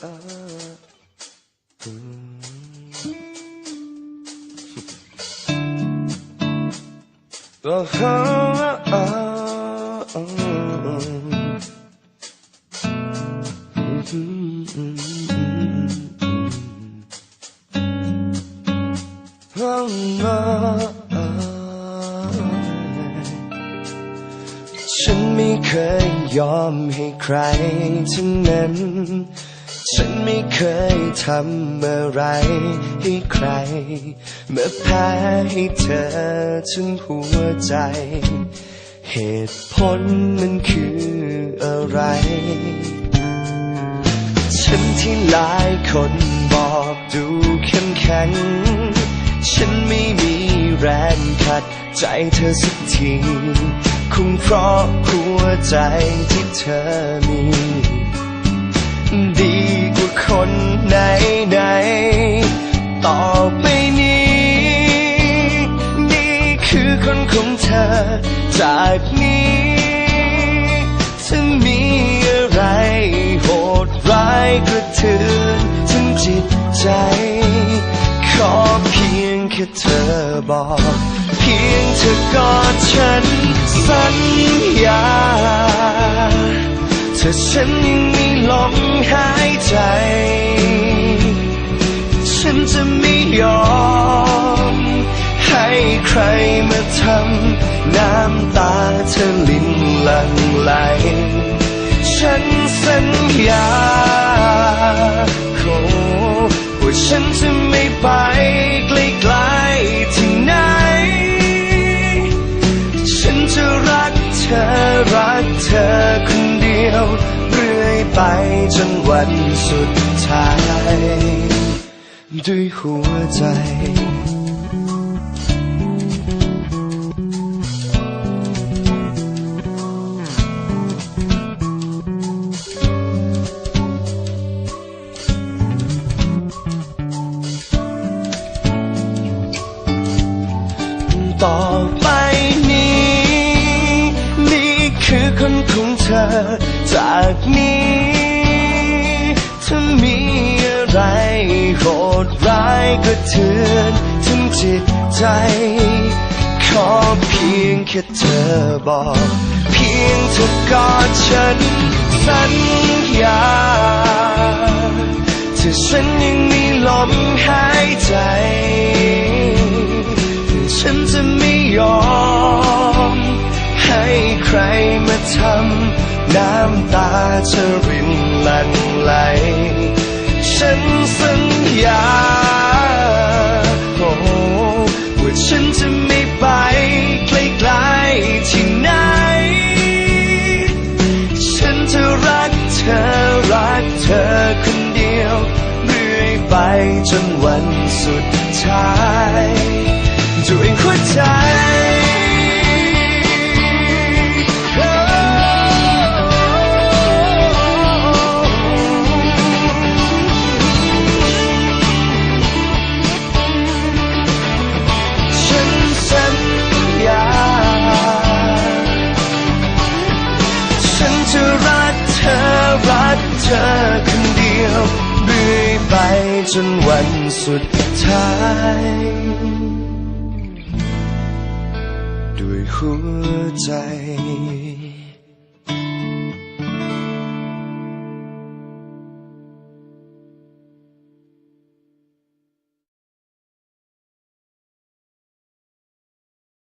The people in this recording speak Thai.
ฉันไม่เคยยอมให้ใครทั้งนั้นฉัน ไม่เคยทำอะไรให้ใคร เมื่อแพ้ให้เธอทั้งหัวใจ เหตุผลมันคืออะไร ฉันที่หลายคนบอกดูเข้มแข็ง ฉันไม่มีแรงขัดใจเธอสักที คงเพราะหัวใจที่เธอมี ของเธอ จากนี้ถ้ามีอะไรโหดร้ายกระเทือนถึงจิตใจ ขอเพียงแค่เธอบอก เพียงเธอกอดฉันสัญญาถ้าฉันยังมีลมหายใจ ไปจนวันสุดท้าย ด้วยหัวใจต่อไปนี้ นี่คือคนของเธ อจากนี้ถ้ามีอะไรโหดร้ายก็เทือนถึงจิตใจ ขอเพียงแค่เธอบอก เพียงเธอกอดฉันสัญญาถ้าฉันยังมีลมหายใจฉันจะไม่ยอม ให้ใครมาทำ น้ำตาเธอรินลั่งไหล ฉันสัญญาโอ้ว่าฉันจะไม่ไปไกลๆที่ไหน ฉันจะรักเธอรักเธอคนเดียว เรื่อยไปจน จนวันสุดท้าย ด้วยหัวใจ